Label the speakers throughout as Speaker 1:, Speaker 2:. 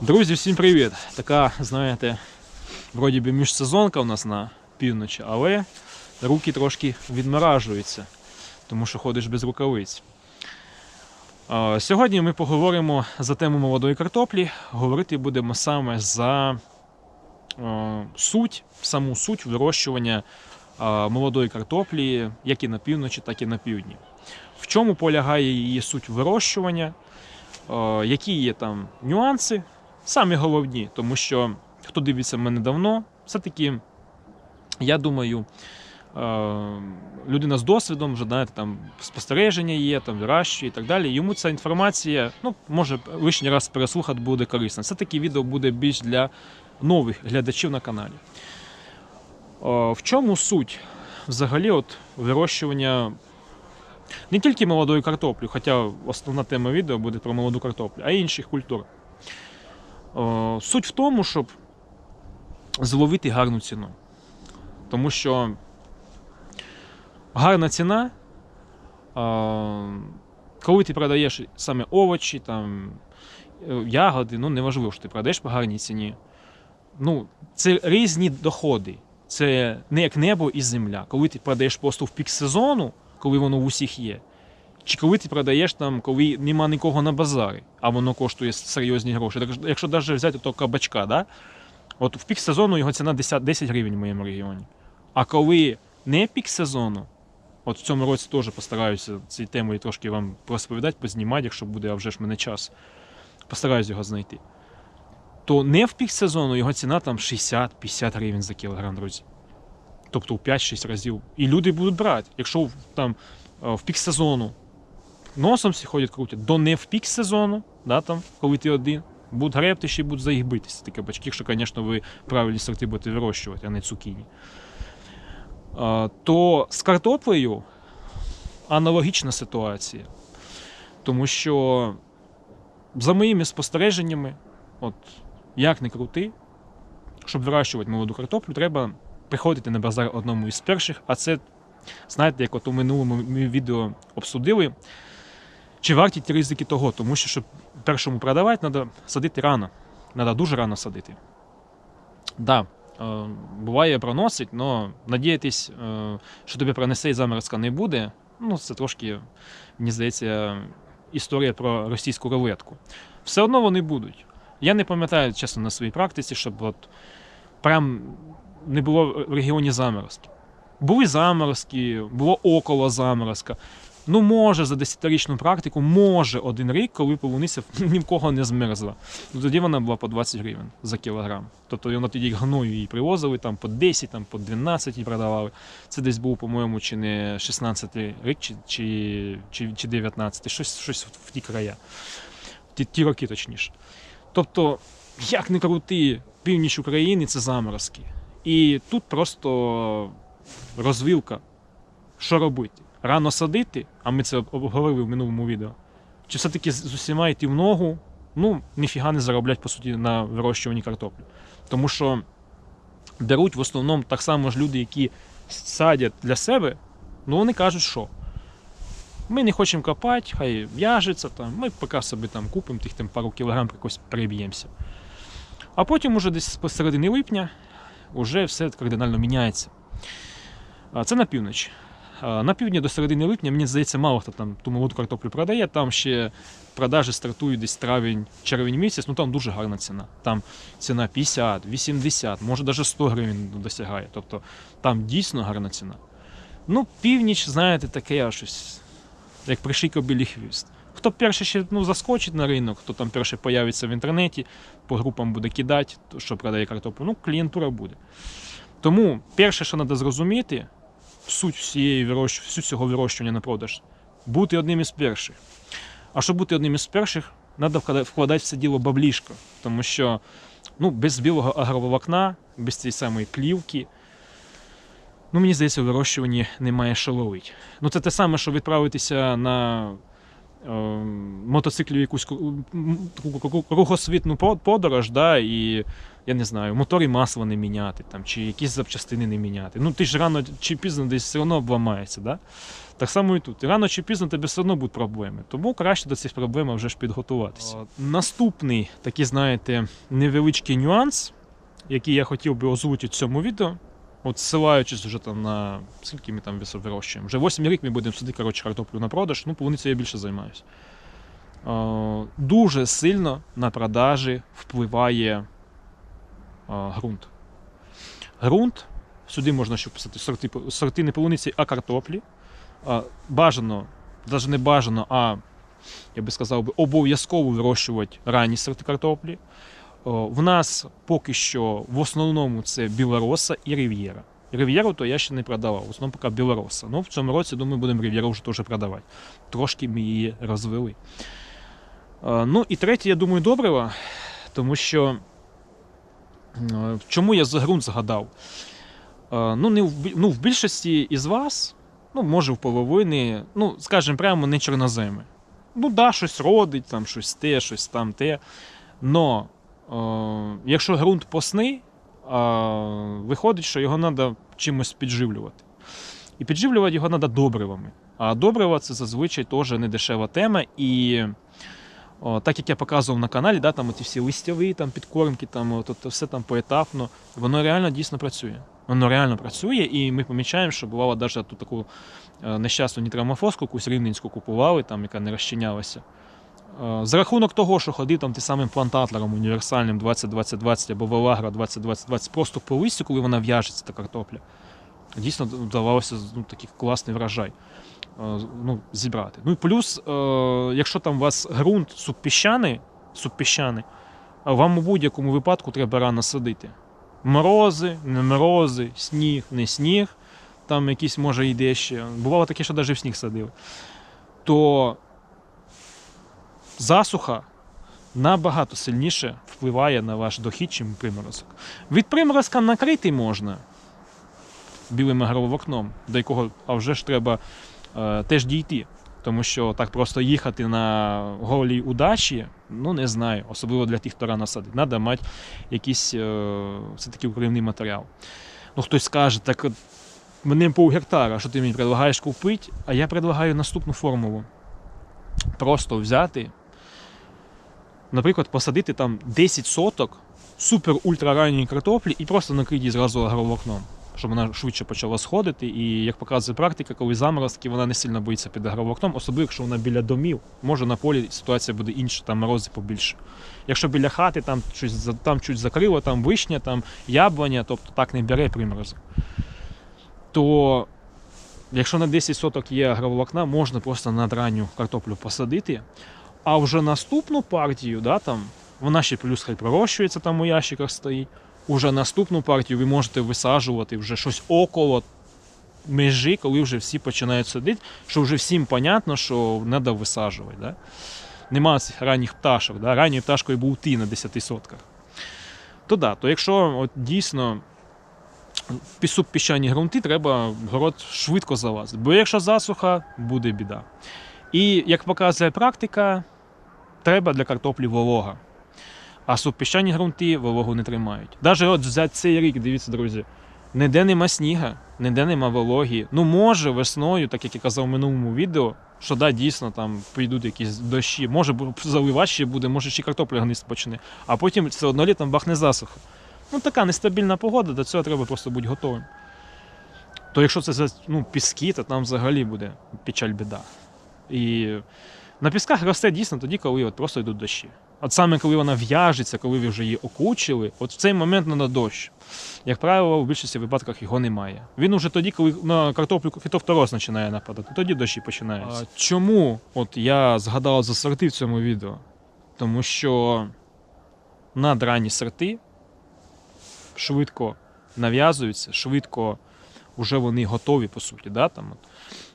Speaker 1: Друзі, всім привіт! Така, знаєте, вроді би міжсезонка у нас на півночі, але руки трошки відморажуються, тому що ходиш без рукавиць. Сьогодні ми поговоримо за тему молодої картоплі. Говорити будемо саме за суть, саму суть вирощування молодої картоплі, як і на півночі, так і на півдні. В чому полягає її суть вирощування, які є там нюанси, самі головні, тому що хто дивиться мене давно, все-таки, я думаю, е, людина з досвідом, вже знаєте, там спостереження є, там вирощує і так далі. Йому ця інформація, ну, може лишній раз переслухати буде корисна. Все-таки відео буде більш для нових глядачів на каналі. Е, В чому суть взагалі от вирощування не тільки молодої картоплі, хоча основна тема відео буде про молоду картоплю, а й інших культур. О, Суть в тому, щоб зловити гарну ціну. Тому що гарна ціна, коли ти продаєш саме овочі, там, е, ягоди, ну неважливо, що ти продаєш по гарній ціні. Ну, це різні доходи. Це не як небо і земля. Коли ти продаєш просто в пік сезону, коли воно в усіх є. Чи коли ти продаєш там, коли нема нікого на базарі, а воно коштує серйозні гроші. Так, якщо навіть взяти того кабачка, да? от в пік сезону його ціна 10, 10 гривень в моєму регіоні. А коли не пік сезону, от в цьому році теж постараюся цією темою трошки вам розповідати, познімати, якщо буде, а вже ж мене час. Постараюсь його знайти. То не в пік сезону його ціна там 60-50 гривень за кілограм, друзі. Тобто в 5-6 разів. І люди будуть брати. Якщо там е, в пік сезону носом всі ходять крутять, до не в пік сезону, да, там, коли ти один, будуть гребти ще й будуть заїбитися. Ті кабачки, якщо, звісно, ви правильні сорти будете вирощувати, а не цукіні. То з картоплею аналогічна ситуація. Тому що, за моїми спостереженнями, от як не крути, щоб вирощувати молоду картоплю, треба приходити на базар одному із перших, а це, знаєте, як от у минулому відео обсудили, чи варті ті ризики того, тому що щоб першому продавати, треба садити рано. Треба дуже рано садити. Да, е, буває проносить, але надіятись, е, що тобі пронесе і заморозка не буде. Ну, це трошки, мені здається, історія про російську рулетку. Все одно вони будуть. Я не пам'ятаю, чесно, на своїй практиці, щоб от прям не було в регіоні заморозки. Були заморозки, було около заморозка. Ну, може, за 10-річну практику, може один рік, коли полуниця ні в кого не змерзла. Ну, тоді вона була по 20 гривень за кілограм. Тобто вона тоді гною її привозили, там по 10, там по 12 її продавали. Це десь був, по-моєму, чи не 16 рік, чи, чи, чи, чи 19, щось, щось в ті края. Ті, ті роки точніше. Тобто, як не крути, північ України це заморозки. І тут просто розвилка. Що робити? Рано садити, а ми це обговорили в минулому відео. Чи все-таки з усіма йти в ногу, ну, ніфіга не зароблять, по суті, на вирощуванні картоплі. Тому що беруть в основному так само ж люди, які садять для себе, ну вони кажуть, що ми не хочемо копати, хай в'яжеться, там, ми поки собі там купимо тих там пару кілограм якось переб'ємося. А потім уже десь посередині липня вже все кардинально міняється. Це на північ. На півдні до середини липня, мені здається, мало хто там ту молоду картоплю продає. Там ще продажі стартують десь травень, червень місяць, ну там дуже гарна ціна. Там ціна 50, 80, може навіть 100 гривень досягає. Тобто там дійсно гарна ціна. Ну, північ, знаєте, таке щось, як пришийка білий хвіст. Хто перший ще ну, заскочить на ринок, хто там перший появиться в інтернеті, по групам буде кидати, що продає картоплю, ну, клієнтура буде. Тому перше, що треба зрозуміти, суть всієї вирощ... всю цього вирощування на продаж, бути одним із перших. А щоб бути одним із перших, треба вкладати в це діло баблішко, тому що ну, без білого агроволокна, без цієї самої плівки, ну, мені здається, у вирощуванні немає що ловить. Ну, це те саме, що відправитися на е, мотоциклі в якусь кругосвітну подорож, да, і я не знаю, мотори масла не міняти, там, чи якісь запчастини не міняти. Ну ти ж рано чи пізно десь все одно обламається. Да? Так само і тут. І рано чи пізно тобі все одно будуть проблеми. Тому краще до цих проблем вже ж підготуватися. Наступний такий, знаєте, невеличкий нюанс, який я хотів би озвучити в цьому відео. От ссилаючись вже там на скільки ми там вирощуємо. Вже 8 рік ми будемо сюди, коротше, картоплю на продаж, ну, полуницю я більше займаюся. Дуже сильно на продажі впливає ґрунт. Ґрунт, сюди можна ще писати сорти, сорти не полуниці, а картоплі. Бажано, навіть не бажано, а я би сказав обов'язково вирощувати ранні сорти картоплі. О, В нас поки що в основному це білороса і Рів'єра. Рів'єру то я ще не продавав, в основному поки білороса. Ну, в цьому році, думаю, будемо Рів'єру вже теж продавати. Трошки ми її розвели. Е, Ну і третє, я думаю, добрива, тому що е, чому я за ґрунт згадав? Е, Ну, не в, ну, в більшості із вас, ну, може, в половини, ну, скажімо, прямо не чорноземи. Ну, да, щось родить, там щось те, щось там те. Но е, якщо ґрунт посний, е, виходить, що його треба чимось підживлювати. І підживлювати його треба добривами. А добрива це зазвичай теж не дешева тема. І о, так як я показував на каналі, да, там ті всі листяві там, підкормки, там, от, все там поетапно, воно реально дійсно працює. Воно реально працює, і ми помічаємо, що бувало навіть таку е, нещасну нітрамофоску, якусь рівненську купували, там, яка не розчинялася. Е, За рахунок того, що ходив там тим самим плантатором універсальним 20-20-20 або Велагра 20-20-20 просто по листю, коли вона в'яжеться, та картопля, дійсно вдавалося ну, такий класний врожай е, ну, зібрати. Ну і плюс, е, якщо там у вас ґрунт субпіщаний, субпіщаний, вам у будь-якому випадку треба рано садити. Морози, не морози, сніг, не сніг, там якісь може йде ще. Бувало таке, що навіть в сніг садили. То засуха набагато сильніше впливає на ваш дохід, чим приморозок. Від приморозка накрити можна білим агроволокном, до якого а вже ж треба е, теж дійти. Тому що так просто їхати на голій удачі, ну не знаю, особливо для тих, хто рано садить. Треба мати якийсь е, все-таки укривний матеріал. Ну, хтось скаже, так мене пол гектара, що ти мені предлагаєш купити, а я предлагаю наступну формулу. Просто взяти, наприклад, посадити там 10 соток супер ультраранньої картоплі і просто накрити її зразу агроволокном щоб вона швидше почала сходити. І як показує практика, коли заморозки, вона не сильно боїться під агроволокном, особливо якщо вона біля домів, може на полі ситуація буде інша, там морози побільше. Якщо біля хати там щось там чуть закрило, там вишня, там яблуня, тобто так не бере приморозок. То якщо на 10 соток є агроволокна, можна просто над ранню картоплю посадити. А вже наступну партію, да, там, вона ще плюс хай пророщується, там у ящиках стоїть. Уже наступну партію ви можете висаджувати вже щось около межі, коли вже всі починають садити, що вже всім понятно, що треба висаджувати. Да? Нема цих ранніх пташок. Да? Ранньою пташкою був ти на 10 сотках. То да, то якщо от дійсно піщані ґрунти, треба город швидко залазити. Бо якщо засуха, буде біда. І як показує практика, треба для картоплі волога. А субпіщані ґрунти вологу не тримають. Навіть от за цей рік, дивіться, друзі, ніде нема сніга, ніде нема вологі. Ну, може, весною, так як я казав в минулому відео, що да, дійсно там прийдуть якісь дощі, може ще буде, може ще картопля гнити почне, а потім все одно літом бахне засуха. Ну, така нестабільна погода, до цього треба просто бути готовим. То якщо це ну, піски, то там взагалі буде печаль біда. І на пісках росте дійсно тоді, коли от просто йдуть дощі. От саме коли вона в'яжеться, коли ви вже її окучили, от в цей момент треба дощ. Як правило, в більшості випадках його немає. Він уже тоді, коли на картоплю фітофтороз починає нападати, тоді дощі починаються. А чому от я згадав за сорти в цьому відео? Тому що надранні сорти швидко нав'язуються, швидко вже вони готові, по суті. Да? Там, от,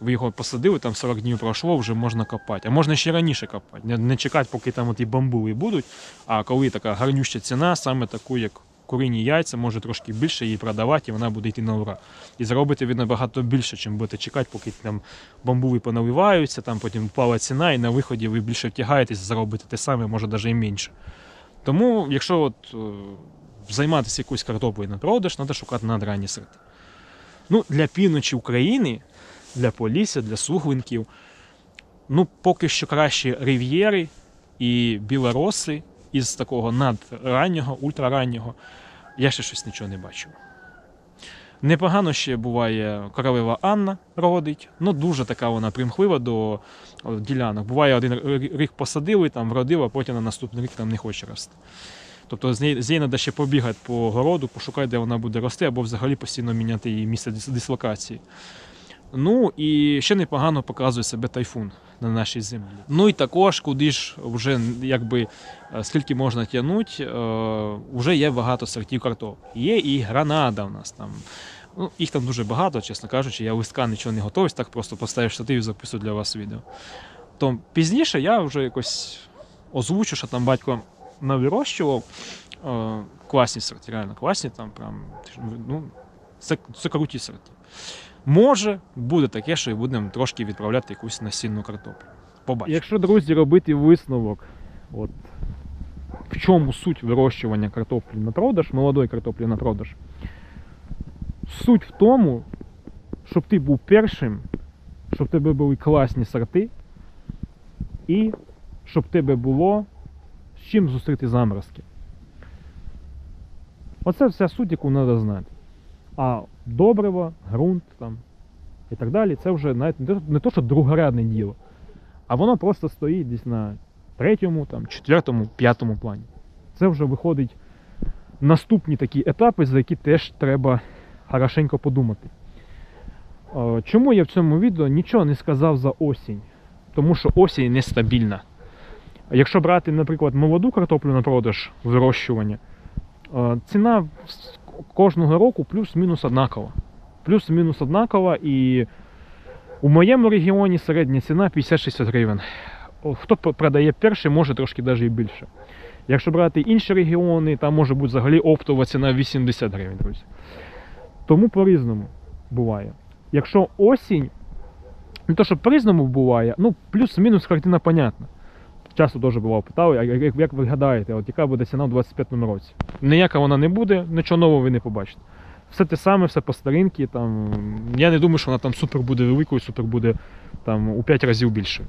Speaker 1: ви його посадили, там 40 днів пройшло, вже можна копати. А можна ще раніше копати. Не, не чекати, поки там і бамбули будуть. А коли така гарнюща ціна, саме таку, як курині яйця, може трошки більше її продавати, і вона буде йти на ура. І заробите ви набагато більше, чим будете чекати, поки там бамбули поналиваються, там потім впала ціна, і на виході ви більше втягаєтесь, заробите те саме, може навіть і менше. Тому, якщо от, е, займатися якоюсь картоплею на продаж, треба шукати надранні сорти. Ну, для півночі України, для Полісся, для Суглинків, ну, поки що краще рив'єри і білороси із такого надраннього, ультрараннього. Я ще щось нічого не бачив. Непогано ще буває королева Анна родить. Ну, дуже така вона примхлива до ділянок. Буває один рік посадили, там вродила, потім на наступний рік там не хоче рости. Тобто з неї, з неї треба ще побігати по городу, пошукати, де вона буде рости, або взагалі постійно міняти її місце дислокації. Ну і ще непогано показує себе тайфун на нашій землі. Ну і також, куди ж вже якби е, скільки можна тягнути, е, вже є багато сортів картоп. Є і гранада в нас там. Ну, їх там дуже багато, чесно кажучи, я листка нічого не готовий, так просто поставив штатив і записую для вас відео. То пізніше я вже якось озвучу, що там батько навирощував. Е, класні сорти, реально класні, там прям, ну, це, це круті сорти. Може, буде таке, що і будемо трошки відправляти якусь насінну картоплю. Побачимо. Якщо, друзі, робити висновок, от в чому суть вирощування картоплі на продаж, молодої картоплі на продаж, суть в тому, щоб ти був першим, щоб в тебе були класні сорти, і щоб в тебе було з чим зустріти заморозки. Оце вся суть, яку треба знати. А добриво, ґрунт там і так далі, це вже навіть не то, що другорядне діло, а воно просто стоїть десь на третьому, там, четвертому, п'ятому плані. Це вже виходить наступні такі етапи, за які теж треба хорошенько подумати. Чому я в цьому відео нічого не сказав за осінь? Тому що осінь нестабільна. Якщо брати, наприклад, молоду картоплю на продаж вирощування, ціна кожного року плюс-мінус однакова. Плюс-мінус однакова і у моєму регіоні середня ціна 50-60 гривень. Хто продає перший, може трошки навіть і більше. Якщо брати інші регіони, там може бути взагалі оптова ціна 80 гривень, друзі. Тому по-різному буває. Якщо осінь, не то, що по-різному буває, ну плюс-мінус картина понятна. Часто теж бував питав, як, як, ви гадаєте, от яка буде ціна в 25-му році? Ніяка вона не буде, нічого нового ви не побачите. Все те саме, все по старинки. Там, я не думаю, що вона там супер буде великою, супер буде там, у 5 разів більше.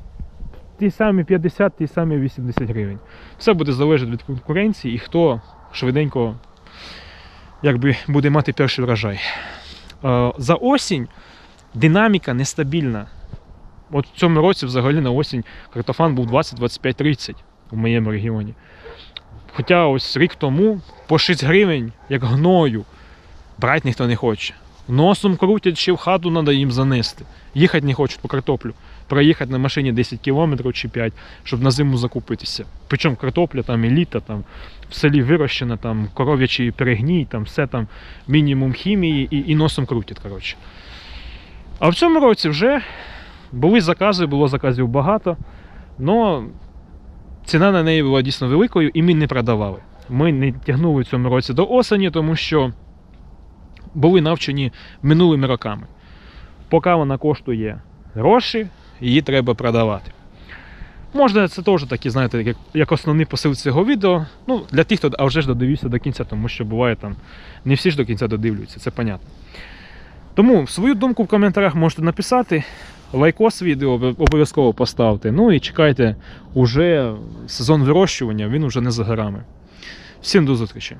Speaker 1: Ті самі 50, ті самі 80 гривень. Все буде залежати від конкуренції і хто швиденько якби, буде мати перший врожай. Е, За осінь динаміка нестабільна. От в цьому році взагалі на осінь картофан був 20, 25, 30 у моєму регіоні. Хоча ось рік тому по 6 гривень, як гною, брати ніхто не хоче. Носом крутять, ще в хату треба їм занести. Їхати не хочуть по картоплю. Проїхати на машині 10 кілометрів чи 5, щоб на зиму закупитися. Причому картопля там еліта, там в селі вирощена, там коров'ячий перегній, там все там мінімум хімії і, і носом крутять. Коротше. А в цьому році вже були закази, було заказів багато, але ціна на неї була дійсно великою і ми не продавали. Ми не тягнули в цьому році до осені, тому що були навчені минулими роками. Поки вона коштує гроші, її треба продавати. Можна це теж такі, знаєте, як, як основний посил цього відео. Ну, для тих, хто а вже ж додивився до кінця, тому що буває там не всі ж до кінця додивлюються, це понятно. Тому свою думку в коментарях можете написати. Лайкос відео обов'язково поставте. Ну і чекайте, уже сезон вирощування, він уже не за горами. Всім до зустрічі!